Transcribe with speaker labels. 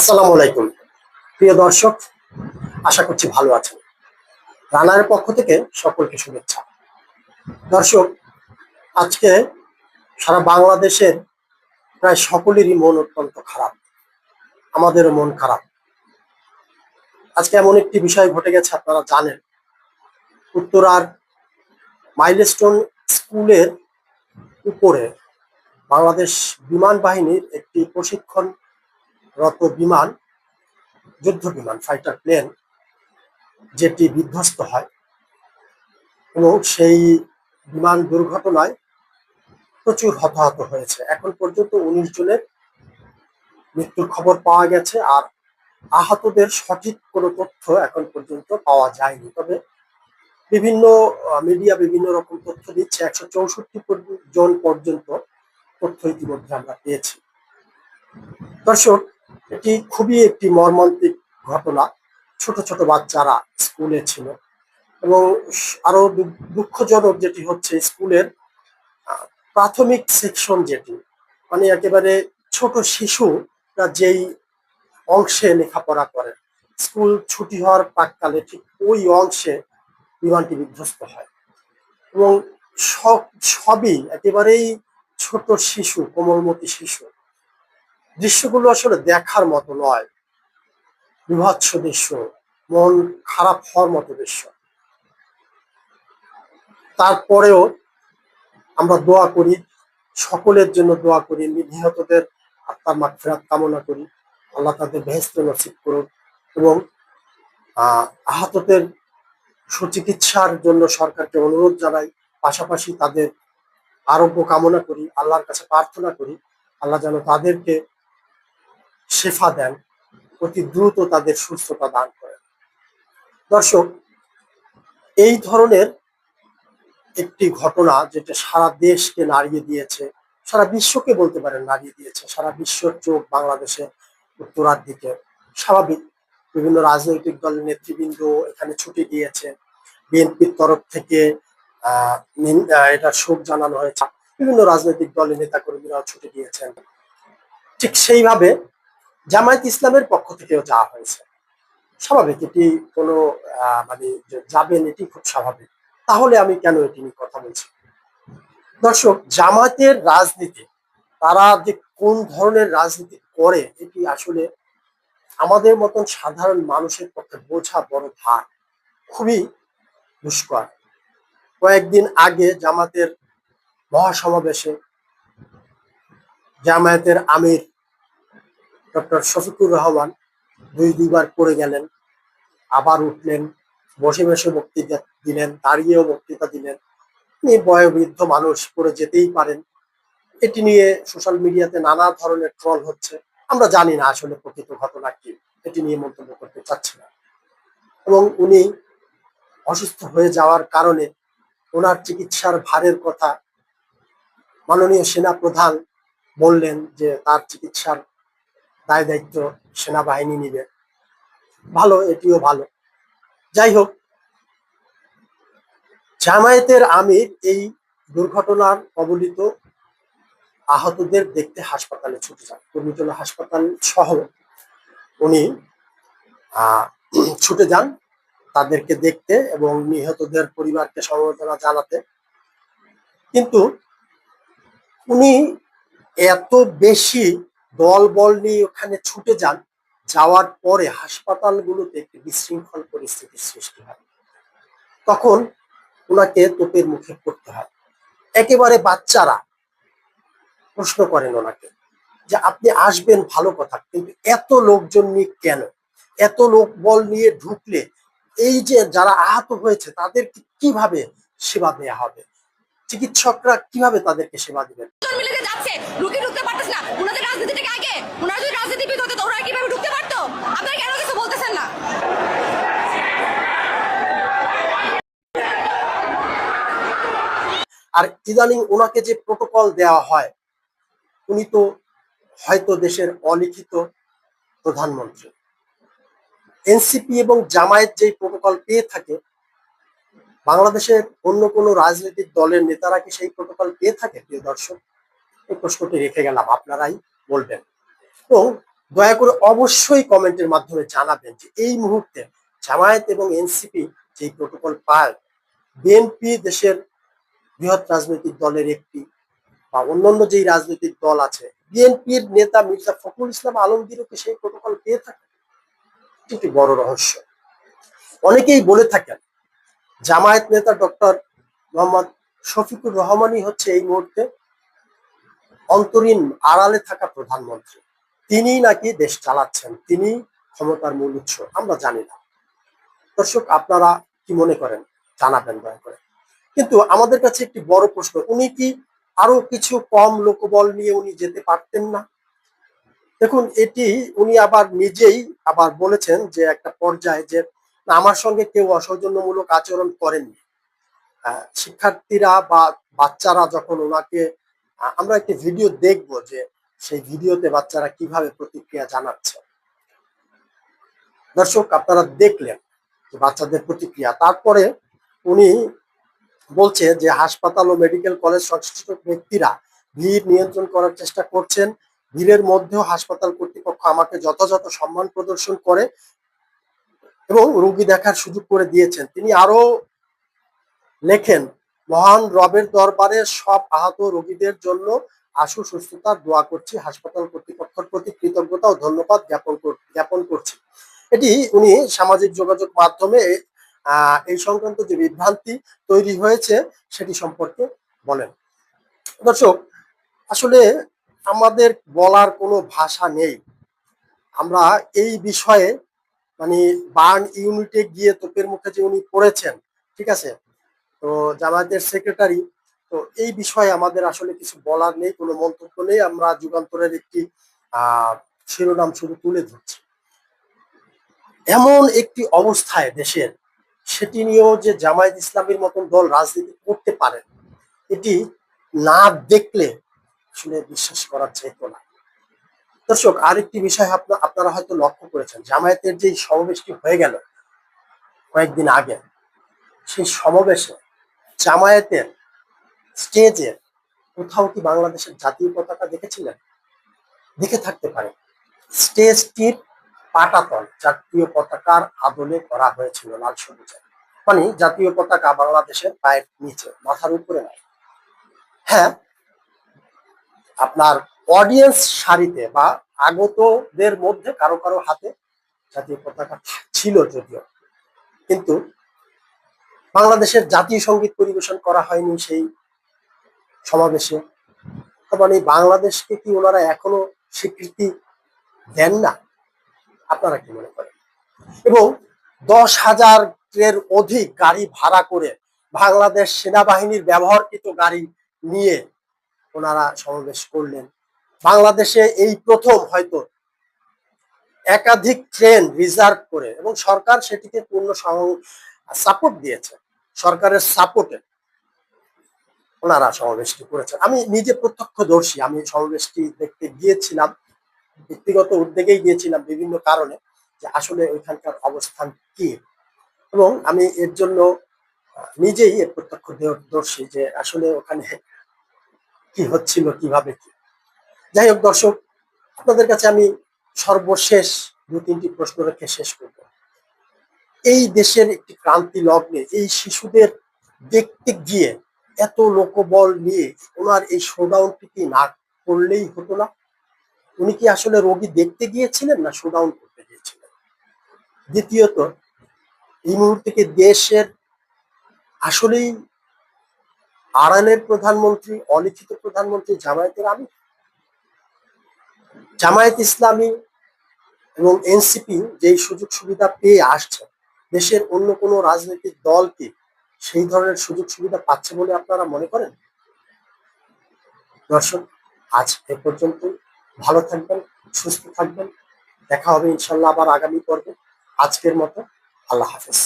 Speaker 1: আসসালামু আলাইকুম। প্রিয় দর্শক, আশা করছি ভালো আছেন। রানার পক্ষ থেকে সকলকে শুভেচ্ছা। দর্শক, আজকে সারা বাংলাদেশের প্রায় সকলেরই মন অত্যন্ত খারাপ। আমাদেরও মন খারাপ। আজকে এমন একটি বিষয় ঘটে গেছে, আপনারা জানেন। উত্তরার মাইলস্টোন স্কুলের উপরে বাংলাদেশ বিমান বাহিনীর একটি প্রশিক্ষণরত বিমান যুদ্ধ বিমান ফাইটার প্লেন যেটি বিধ্বস্ত হয় এবং সেই বিমান দুর্ঘটনায় প্রচুর হতাহত হয়েছে। এখন পর্যন্ত উনিশ জনের মৃত্যুর খবর পাওয়া গেছে আর আহতদের সঠিক কোনো তথ্য এখন পর্যন্ত পাওয়া যায়নি। তবে বিভিন্ন মিডিয়া বিভিন্ন রকম তথ্য দিচ্ছে, একশো চৌষট্টি জন পর্যন্ত তথ্য ইতিমধ্যে আমরা পেয়েছি। দর্শক এটি খুবই একটি মর্মান্তিক ঘটনা। ছোট ছোট বাচ্চারা স্কুলে ছিল এবং আরও দুঃখজনক যেটি হচ্ছে স্কুলের প্রাথমিক সেকশন যেটি মানে একেবারে ছোট শিশুরা যেই অংশে লেখাপড়া করে, স্কুল ছুটি হওয়ার প্রাককালে ঠিক ওই অংশে বিমানটি বিধ্বস্ত হয়। এবং সব সবই একেবারেই ছোট শিশু, কোমলমতি শিশু দৃশ্যগুলো আসলে দেখার মতো নয়। বিভৎস দৃশ্য মন খারাপ হওয়ার মতো দৃশ্য। তারপরেও আমরা দোয়া করি সকলের জন্য দোয়া করি নিহতদের আত্মার মাগফিরাত কামনা করি। আল্লাহ তাদের বেহেস্ত নসিব করুন এবং আহ, আহতদের সুচিকিৎসার জন্য সরকারকে অনুরোধ জানাই। পাশাপাশি তাদের আরোগ্য কামনা করি আল্লাহর কাছে প্রার্থনা করি। আল্লাহ যেন তাদেরকে শেফা দেন, অতি দ্রুত তাদের সুস্থতা দান করেন। দর্শক, এই ধরনের একটি ঘটনা যেটা সারা দেশকে নাড়িয়ে দিয়েছে, সারা বিশ্বকে বলতে পারেন নাড়িয়ে দিয়েছে, সারা বিশ্বের চোখ বাংলাদেশে উত্তরার দিকে। স্বাভাবিক, বিভিন্ন রাজনৈতিক দলের নেতৃবৃন্দ এখানে ছুটি দিয়েছে বিএনপির তরফ থেকে এটা শোক জানানো হয়েছে। বিভিন্ন রাজনৈতিক দলের নেতাকর্মীরাও ছুটি দিয়েছেন ঠিক সেইভাবে জামায়াত ইসলামের পক্ষ থেকেও যাওয়া হয়েছে। স্বাভাবিক, এটি কোনো মানে যাবেন এটি খুব স্বাভাবিক। তাহলে আমি কেন এটি নিয়ে কথা বলছি? দর্শক জামাতের রাজনীতি, তারা যে কোন ধরনের রাজনীতি করে, এটি আসলে আমাদের মতন সাধারণ মানুষের পক্ষে বোঝা বড় ভার খুবই দুষ্কর। কয়েকদিন আগে জামাতের মহাসমাবেশে জামায়াতের আমির ডক্টর শফিকুর রহমান দুই দুইবার পড়ে গেলেন, আবার উঠলেন, বসে বসে বক্তৃতা দিলেন, দাঁড়িয়েও বক্তৃতা দিলেন। তিনি বয়োবৃদ্ধ মানুষ, পড়ে যেতেই পারেন। এটি নিয়ে সোশ্যাল মিডিয়াতে নানা ধরনের ট্রল হচ্ছে। আমরা জানি না আসলে প্রকৃত ঘটনা কি। এটি নিয়ে মন্তব্য করতে চাচ্ছি না। এবং উনি অসুস্থ হয়ে যাওয়ার কারণে ওনার চিকিৎসার ভারের কথা মাননীয় সেনা প্রধান বললেন যে তার চিকিৎসার দায় দায়িত্ব সেনাবাহিনী নিবে। ভালো, এটিও ভালো। যাই হোক, জামায়াতের আমির এই দুর্ঘটনার কবলিত আহতদের দেখতে হাসপাতালে ছুটে যান। কর্মীটোলা হাসপাতাল সহ উনি ছুটে যান তাদেরকে দেখতে এবং নিহতদের পরিবারকে সমবেদনা জানাতে। কিন্তু উনি এত বেশি দল বল নিয়ে ওখানে ছুটে যান, যাওয়ার পরে হাসপাতালগুলোতে একটি বিশৃঙ্খল পরিস্থিতির সৃষ্টি হয়। তখন ওনাকে তোপের মুখে পড়তে হয়। একেবারে বাচ্চারা প্রশ্ন করেন ওনাকে যে, আপনি আসবেন ভালো কথা, কিন্তু এত লোকজন নিয়ে কেন? এত লোক বল নিয়ে ঢুকলে এই যে যারা আহত হয়েছে তাদেরকে কীভাবে সেবা দেওয়া হবে? চিকিৎসকরা কীভাবে তাদেরকে সেবা দিবেন?
Speaker 2: জন মিলে যে যাচ্ছে ঢুকে ঢুকতে পারতেছ না। ওনাদের রাজনীতিটাকে আগে ওনারা যদি রাজনীতিবিদ হতো তো ওনারা কীভাবে ঢুকতে পারতো? আপনারা কেন কিছু বলতেছেন না?
Speaker 1: আর ইদানিং ওনাকে যে প্রোটোকল দেওয়া হয় উনি তো হয়তো দেশের অলিখিত প্রধানমন্ত্রী। এনসিপি এবং জামায়াত যেই প্রোটোকল পেয়ে থাকে বাংলাদেশের অন্য কোনো রাজনৈতিক দলের নেতারা কি সেই প্রোটোকল পেয়ে থাকে, প্রিয় দর্শক? এই প্রশ্নটি রেখে গেলাম আপনারাই বলবেন। এবং দয়া করে অবশ্যই কমেন্টের মাধ্যমে জানাবেন যে এই মুহূর্তে জামায়াত এবং এনসিপি যে প্রোটোকল পায়, বিএনপি দেশের বৃহৎ রাজনৈতিক দলের একটি বা অন্যান্য যেই রাজনৈতিক দল আছে, বিএনপির নেতা মির্জা ফখরুল ইসলাম আলমগীরও কি সেই প্রোটোকল পেয়ে থাকে? একটি বড় রহস্য। অনেকেই বলে থাকেন জামায়াত নেতা ডক্টর মোহাম্মদ শফিকুর রহমানই হচ্ছে এই মুহূর্তে অন্তরীণ আড়ালে থাকা প্রধানমন্ত্রী। তিনি নাকি দেশ চালাচ্ছেন তিনি ক্ষমতার মূল উৎস, আমরা জানি না। দর্শক, আপনারা কি মনে করেন? জানাবেন দয়া করে। কিন্তু আমাদের কাছে একটি বড় প্রশ্ন, উনি কি আরও কিছু কম লোকবল নিয়ে উনি যেতে পারতেন না? দেখুন, এটি উনি আবার নিজেই আবার বলেছেন যে একটা পর্যায়ে যে আমার সঙ্গে কেউ অসৌজন্যমূলক আচরণ করেননি। আহ, শিক্ষার্থীরা বা বাচ্চারা যখন ওনাকে আমরা একটি ভিডিও দেখব যে সেই ভিডিওতে বাচ্চারা কীভাবে প্রতিক্রিয়া জানাচ্ছে। দর্শক আপনারা দেখলেন যে বাচ্চাদের প্রতিক্রিয়া। তারপরে উনি বলছে যে হাসপাতাল ও মেডিকেল কলেজ সংশ্লিষ্ট ব্যক্তিরা ভিড় নিয়ন্ত্রণ করার চেষ্টা করছেন। ভিড়ের মধ্যেও হাসপাতাল কর্তৃপক্ষ আমাকে যথাযথ সম্মান প্রদর্শন করে এবং রোগী দেখার সুযোগ করে দিয়েছেন। তিনি আরও লেখেন, মহান রবের দরবারে সব আহত রোগীদের জন্য আশু সুস্থতার দোয়া করছি। হাসপাতাল কর্তৃপক্ষের প্রতি কৃতজ্ঞতা ও ধন্যবাদ জ্ঞাপন জ্ঞাপন করছি। এটি উনি সামাজিক যোগাযোগ মাধ্যমে এই সংক্রান্ত যে বিভ্রান্তি তৈরি হয়েছে, সেটি সম্পর্কে বলেন। দর্শক, আসলে আমাদের বলার কোনো ভাষা নেই। আমরা এই বিষয়ে মানে বার্ন ইউনিটে গিয়ে তোপের মুখে যে উনি পড়েছেন, ঠিক আছে? তো জামায়াতের সেক্রেটারি, তো এই বিষয়ে আমাদের আসলে কিছু বলার নেই, কোনো মন্তব্য নেই, আমরা যুগান্তরের একটি শিরোনাম শুধু তুলে ধরছি। এমন একটি অবস্থায় দেশের, সেটি নিয়েও যে জামায়াত ইসলামের মতন দল রাজনীতি করতে পারেন এটি না দেখলে আসলে বিশ্বাস করার চাইতো না। দর্শক, আরেকটি বিষয় আপনা- আপনারা হয়তো লক্ষ্য করেছেন, জামায়াতের যে সমাবেশটি হয়ে গেল কয়েকদিন আগে, সেই সমাবেশে জামায়াতের স্টেজে কোথাও কি বাংলাদেশের জাতীয় পতাকা দেখেছিলেন? দেখে থাকতে পারে স্টেজটির পাটাতন জাতীয় পতাকার আদলে করা হয়েছিল লাল সবুজে। মানে জাতীয় পতাকা বাংলাদেশের পায়ের নিচে, মাথার উপরে নাই হ্যাঁ আপনার অডিয়েন্স সারিতে বা আগতদের মধ্যে কারও কারও হাতে জাতীয় পতাকা ছিল যদিও। কিন্তু বাংলাদেশের জাতীয় সংগীত পরিবেশন করা হয়নি সেই সমাবেশে। মানে বাংলাদেশকে কি ওনারা এখনও স্বীকৃতি দেন না? আপনারা কি মনে করেন? এবং দশ হাজার এর অধিক গাড়ি ভাড়া করে বাংলাদেশ সেনাবাহিনীর ব্যবহারকৃত গাড়ি নিয়ে ওনারা সমাবেশ করলেন। বাংলাদেশে এই প্রথম হয়তো একাধিক ট্রেন রিজার্ভ করে এবং সরকার সেটিকে পূর্ণ সাপোর্ট দিয়েছে। সরকারের সাপোর্টে ওনারা সমাবেশটি করেছেন। আমি নিজে প্রত্যক্ষদর্শী, আমি সমাবেশটি দেখতে গিয়েছিলাম, ব্যক্তিগত উদ্যোগেই গিয়েছিলাম বিভিন্ন কারণে যে আসলে ওইখানকার অবস্থান কি। এবং আমি এর জন্য নিজেই এর প্রত্যক্ষদর্শী যে আসলে ওখানে কি হচ্ছিল, কীভাবে কি। যাই হোক, দর্শক, আপনাদের কাছে আমি সর্বশেষ দু তিনটি প্রশ্ন রেখে শেষ করব। এই দেশের একটি ক্রান্তি লগ্নে এই শিশুদের দেখতে গিয়ে এত লোকবল নিয়ে ওনার এই শোডাউনটি কি না করলেই হতো না? উনি কি আসলে রোগী দেখতে গিয়েছিলেন না শোডাউন করতে গিয়েছিলেন? দ্বিতীয়ত, এই মুহূর্তে কি দেশের আসলেই আড়ালের প্রধানমন্ত্রী, অলিখিত প্রধানমন্ত্রী জামায়াতের আমি জামায়াত ইসলামী এবং এনসিপি যেই সুযোগ সুবিধা পেয়ে আসছে, দেশের অন্য কোনো রাজনৈতিক দল কি সেই ধরনের সুযোগ সুবিধা পাচ্ছে বলে আপনারা মনে করেন? দর্শক, আজ এ পর্যন্ত ভালো থাকবেন, সুস্থ থাকবেন। দেখা হবে ইনশাল্লাহ আবার আগামী পর্বে। আজকের মতো আল্লাহ হাফেজ।